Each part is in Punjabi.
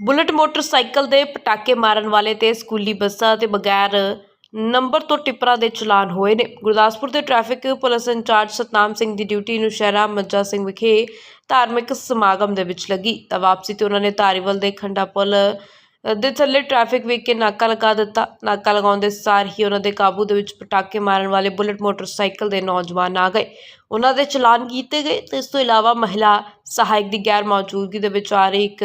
ਬੁਲਟ ਮੋਟਰਸਾਈਕਲ ਦੇ ਪਟਾਕੇ ਮਾਰਨ ਵਾਲੇ ਤੇ ਸਕੂਲੀ ਬੱਸਾਂ ਤੇ ਬਗੈਰ ਨੰਬਰ ਤੋਂ ਟਿੱਪਰਾਂ ਦੇ ਚਲਾਨ ਹੋਏ ਨੇ। ਗੁਰਦਾਸਪੁਰ ਦੇ traffic police in-charge Satnam Singh ਦੀ ਡਿਊਟੀ ਨੂੰ ਸ਼ਹਿਰਾ ਮੱਜਾ ਸਿੰਘ ਵਿਖੇ ਧਾਰਮਿਕ ਸਮਾਗਮ ਦੇ ਵਿੱਚ ਲੱਗੀ। ਤਾਂ ਵਾਪਸੀ ਤੇ ਉਹਨਾਂ ਨੇ ਧਾਰੀਵਾਲ ਦੇ ਖੰਡਾ ਪੁਲ ਦੇ ਥੱਲੇ ਟ੍ਰੈਫਿਕ ਵੇਖ ਕੇ ਨਾਕਾ ਲਗਾ ਦਿੱਤਾ। ਨਾਕਾ ਲਗਾਉਣ ਦੇ ਸਾਰ ਹੀ ਉਹਨਾਂ ਦੇ ਕਾਬੂ ਦੇ ਵਿੱਚ ਪਟਾਕੇ ਮਾਰਨ ਵਾਲੇ ਬੁਲਟ ਮੋਟਰਸਾਈਕਲ ਦੇ ਨੌਜਵਾਨ ਆ ਗਏ। ਉਹਨਾਂ ਦੇ ਚਲਾਨ ਕੀਤੇ ਗਏ ਤੇ ਇਸ ਤੋਂ ਇਲਾਵਾ ਮਹਿਲਾ ਸਹਾਇਕ ਦੀ ਗੈਰ ਮੌਜੂਦਗੀ ਦੇ ਵਿੱਚ ਆ ਰਹੀ ਇੱਕ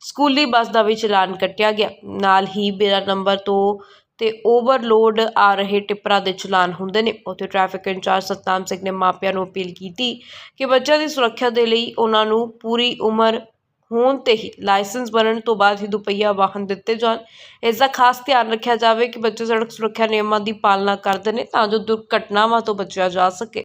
ਸਕੂਲੀ ਬੱਸ ਦਾ ਵੀ ਚਲਾਨ ਕੱਟਿਆ ਗਿਆ। ਨਾਲ ਹੀ ਬਿਨਾਂ ਨੰਬਰ ਤੋਂ ਤੇ ਓਵਰਲੋਡ ਆ ਰਹੇ ਟਿੱਪਰਾਂ ਦੇ ਚਲਾਨ ਹੁੰਦੇ ਨੇ। ਉੱਥੇ ਟ੍ਰੈਫਿਕ ਇੰਚਾਰਜ ਸਤਨਾਮ ਸਿੰਘ ਨੇ ਮਾਪਿਆਂ ਨੂੰ ਅਪੀਲ ਕੀਤੀ ਕਿ ਬੱਚਿਆਂ ਦੀ ਸੁਰੱਖਿਆ ਦੇ ਲਈ ਉਹਨਾਂ ਨੂੰ ਪੂਰੀ ਉਮਰ ਹੋਣ ਤੇ ਹੀ ਲਾਇਸੈਂਸ ਬਣਨ ਤੋਂ ਬਾਅਦ ਹੀ ਦੁਪਹੀਆ ਵਾਹਨ ਦਿੱਤੇ ਜਾਣ। ਇਸ ਦਾ ਖਾਸ ਧਿਆਨ ਰੱਖਿਆ ਜਾਵੇ ਕਿ ਬੱਚੇ ਸੜਕ ਸੁਰੱਖਿਆ ਨਿਯਮਾਂ ਦੀ ਪਾਲਣਾ ਕਰਦੇ ਨੇ ਤਾਂ ਜੋ ਦੁਰਘਟਨਾਵਾਂ ਤੋਂ ਬਚਿਆ ਜਾ ਸਕੇ।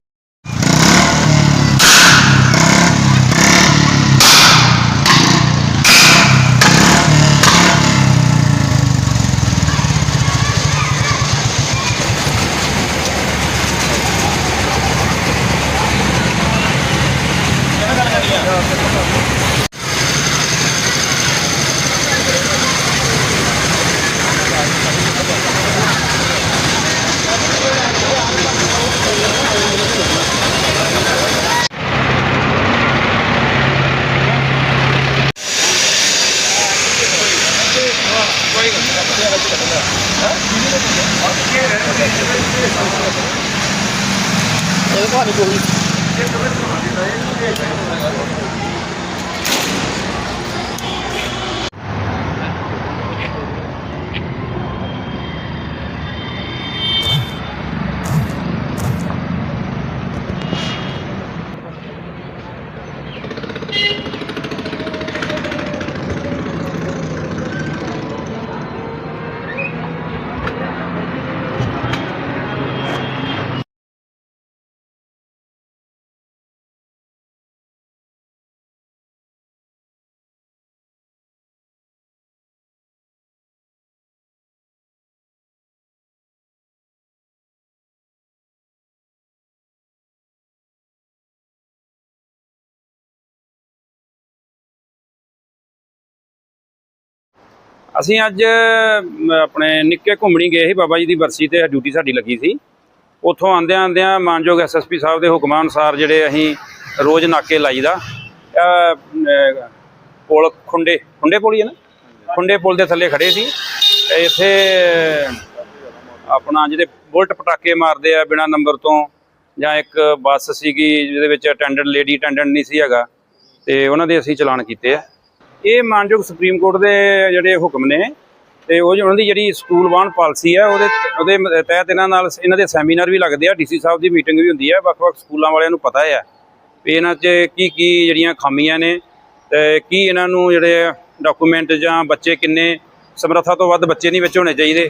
ਇਹ ਤੁਹਾਨੂੰ ਕੋਈ ਅਸੀਂ ਅੱਜ ਆਪਣੇ ਨਿੱਕੇ ਘੁੰਮਣੀ ਗਏ ਸੀ ਬਾਬਾ ਜੀ ਦੀ ਬਰਸੀ ਤੇ ਡਿਊਟੀ ਸਾਡੀ ਲੱਗੀ ਸੀ। ਉੱਥੋਂ ਆਂਦਿਆਂ ਆਂਦਿਆਂ ਮਾਨਯੋਗ ਐਸਐਸਪੀ ਸਾਹਿਬ ਦੇ ਹੁਕਮਾਂ ਅਨੁਸਾਰ ਜਿਹੜੇ ਅਸੀਂ ਰੋਜ਼ ਨਾਕੇ ਲਾਈਦਾ ਅਹ, ਪੁਲ ਖੁੰਡੇ ਖੁੰਡੇ ਪੁਲ ਹੀ ਹੈ ਨਾ? ਖੁੰਡੇ ਪੁਲ ਦੇ ਥੱਲੇ ਖੜੇ ਸੀ। ਇੱਥੇ ਆਪਣਾ ਜਿਹੜੇ ਬੁਲਟ ਪਟਾਕੇ ਮਾਰਦੇ ਆ ਬਿਨਾ ਨੰਬਰ ਤੋਂ ਜਾਂ ਇੱਕ ਬੱਸ ਸੀਗੀ ਜਿਹਦੇ ਵਿੱਚ ਅਟੈਂਡੈਂਟ ਲੇਡੀ ਅਟੈਂਡੈਂਟ ਨਹੀਂ ਸੀ ਹੈਗਾ ਤੇ ਉਹਨਾਂ ਦੇ ਅਸੀਂ ਚਲਾਨ ਕੀਤੇ ਆ। ਇਹ ਮਾਨਯੋਗ ਸੁਪਰੀਮ ਕੋਰਟ ਦੇ ਜਿਹੜੇ ਹੁਕਮ ਨੇ, ਤੇ ਉਹ ਉਹਨਾਂ ਦੀ ਜਿਹੜੀ ਸਕੂਲ ਵਾਹਨ ਪਾਲਿਸੀ ਹੈ ਉਹਦੇ ਉਹਦੇ ਤਹਿਤ ਇਹਨਾਂ ਨਾਲ ਇਹਨਾਂ ਦੇ ਸੈਮੀਨਾਰ ਵੀ ਲੱਗਦੇ ਆ, ਡੀਸੀ ਸਾਹਿਬ ਦੀ ਮੀਟਿੰਗ ਵੀ ਹੁੰਦੀ ਹੈ ਵੱਖ-ਵੱਖ ਸਕੂਲਾਂ ਵਾਲਿਆਂ ਨੂੰ ਪਤਾ ਹੈ ਵੀ ਇਹਨਾਂ 'ਚ ਕੀ ਕੀ ਜਿਹੜੀਆਂ ਖਾਮੀਆਂ ਨੇ ਤੇ ਕੀ ਇਹਨਾਂ ਨੂੰ ਜਿਹੜੇ ਡਾਕੂਮੈਂਟ ਜਾਂ ਬੱਚੇ ਕਿੰਨੇ, ਸਮਰੱਥਾ ਤੋਂ ਵੱਧ ਬੱਚੇ ਨਹੀਂ ਵਿੱਚ ਹੋਣੇ ਚਾਹੀਦੇ।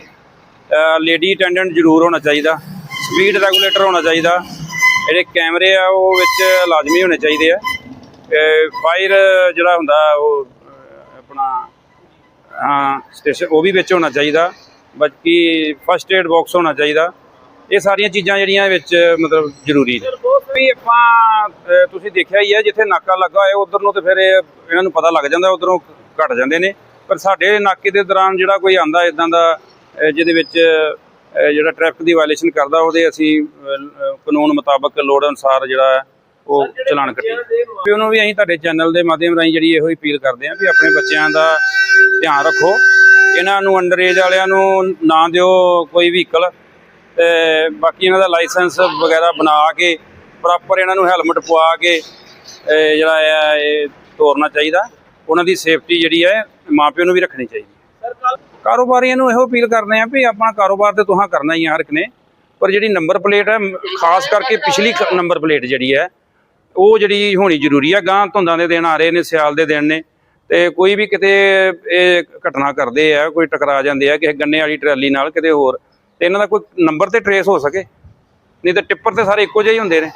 ਲੇਡੀ ਅਟੈਂਡੈਂਟ ਜ਼ਰੂਰ ਹੋਣਾ ਚਾਹੀਦਾ, ਸਪੀਡ ਰੈਗੂਲੇਟਰ ਹੋਣਾ ਚਾਹੀਦਾ, ਜਿਹੜੇ ਕੈਮਰੇ ਆ ਉਹ ਵਿੱਚ ਲਾਜ਼ਮੀ ਹੋਣੇ ਚਾਹੀਦੇ ਆ। ਫਾਇਰ ਜਿਹੜਾ ਹੁੰਦਾ ਉਹ ਸਟੇਸ਼ਨ ਉਹ ਵੀ ਵਿੱਚ ਹੋਣਾ ਚਾਹੀਦਾ, ਬਾਕੀ ਫਸਟ ਏਡ ਬਾਕਸ ਹੋਣਾ ਚਾਹੀਦਾ। ਇਹ ਸਾਰੀਆਂ ਚੀਜ਼ਾਂ ਜਿਹੜੀਆਂ ਵਿੱਚ ਮਤਲਬ ਜ਼ਰੂਰੀ ਨੇ। ਵੀ ਆਪਾਂ ਤੁਸੀਂ ਦੇਖਿਆ ਹੀ ਹੈ, ਜਿੱਥੇ ਨਾਕਾ ਲੱਗਾ ਹੋਇਆ, ਉਧਰ ਨੂੰ ਤੇ ਫਿਰ ਇਹਨਾਂ ਨੂੰ ਪਤਾ ਲੱਗ ਜਾਂਦਾ, ਉਧਰੋਂ ਘਟ ਜਾਂਦੇ ਨੇ। ਪਰ ਸਾਡੇ ਨਾਕੇ ਦੇ ਦੌਰਾਨ ਜਿਹੜਾ ਕੋਈ ਆਂਦਾ ਇਦਾਂ ਦਾ ਜਿਹਦੇ ਵਿੱਚ ਜਿਹੜਾ ਟ੍ਰੈਫਿਕ ਦੀ ਵਾਇਲੇਸ਼ਨ ਕਰਦਾ, ਉਹਦੇ ਅਸੀਂ ਕਾਨੂੰਨ ਮੁਤਾਬਕ ਲੋੜ ਅਨੁਸਾਰ ਜਿਹੜਾ ਉਹ ਚਲਾਨ ਕੱਟੇ। ਤੇ ਉਹਨੂੰ ਵੀ ਅਸੀਂ ਤੁਹਾਡੇ ਚੈਨਲ ਦੇ ਮਾਧਿਅਮ ਰਾਹੀਂ ਜਿਹੜੀ ਇਹੋ ਹੀ ਅਪੀਲ ਕਰਦੇ ਹਾਂ ਵੀ ਆਪਣੇ ਬੱਚਿਆਂ ਦਾ ਧਿਆਨ ਰੱਖੋ। ਇਹਨਾਂ ਨੂੰ ਅੰਡਰ ਏਜ ਵਾਲਿਆਂ ਨੂੰ ਨਾ ਦਿਓ ਕੋਈ ਵਹੀਕਲ ਤੇ ਬਾਕੀ ਇਹਨਾਂ ਦਾ ਲਾਇਸੈਂਸ ਵਗੈਰਾ ਬਣਾ ਕੇ ਪ੍ਰੋਪਰ ਇਹਨਾਂ ਨੂੰ ਹੈਲਮਟ ਪਵਾ ਕੇ ਜਿਹੜਾ ਹੈ ਇਹ ਤੋਰਨਾ ਚਾਹੀਦਾ। ਉਹਨਾਂ ਦੀ ਸੇਫਟੀ ਜਿਹੜੀ ਹੈ ਮਾਪਿਆਂ ਨੂੰ ਵੀ ਰੱਖਣੀ ਚਾਹੀਦੀ। ਕਾਰੋਬਾਰੀਆਂ ਨੂੰ ਇਹੋ ਅਪੀਲ ਕਰਦੇ ਆ ਵੀ ਆਪਣਾ ਕਾਰੋਬਾਰ ਤੇ ਤੁਹਾਂ ਕਰਨਾ ਹੀ ਆ ਹਰ ਇੱਕ ਨੇ। ਪਰ ਜਿਹੜੀ ਨੰਬਰ ਪਲੇਟ ਹੈ ਖਾਸ ਕਰਕੇ ਪਿਛਲੀ ਨੰਬਰ ਪਲੇਟ ਜਿਹੜੀ ਹੈ ਉਹ ਜਿਹੜੀ ਹੋਣੀ ਜ਼ਰੂਰੀ ਹੈ ਗਾਂ ਧੁੰਦਾਂ ਦੇ ਦਿਨ ਆ ਰਹੇ ਨੇ, ਸਿਆਲ ਦੇ ਦਿਨ ਨੇ, ਤੇ ਕੋਈ ਵੀ ਕਿਤੇ ਇਹ ਘਟਨਾ ਕਰਦੇ ਆ, ਕੋਈ ਟਕਰਾ ਜਾਂਦੇ ਆ, ਕਿਸੇ ਗੰਨੇ ਵਾਲੀ ਟਰਾਲੀ ਨਾਲ ਕਿਤੇ ਹੋਰ, ਤੇ ਇਹਨਾਂ ਦਾ ਕੋਈ ਨੰਬਰ ਤੇ ਟਰੇਸ ਹੋ ਸਕੇ, ਨਹੀਂ ਤਾਂ ਟਿੱਪਰ ਤੇ ਸਾਰੇ ਇੱਕੋ ਜਿਹੇ ਹੀ ਹੁੰਦੇ ਨੇ।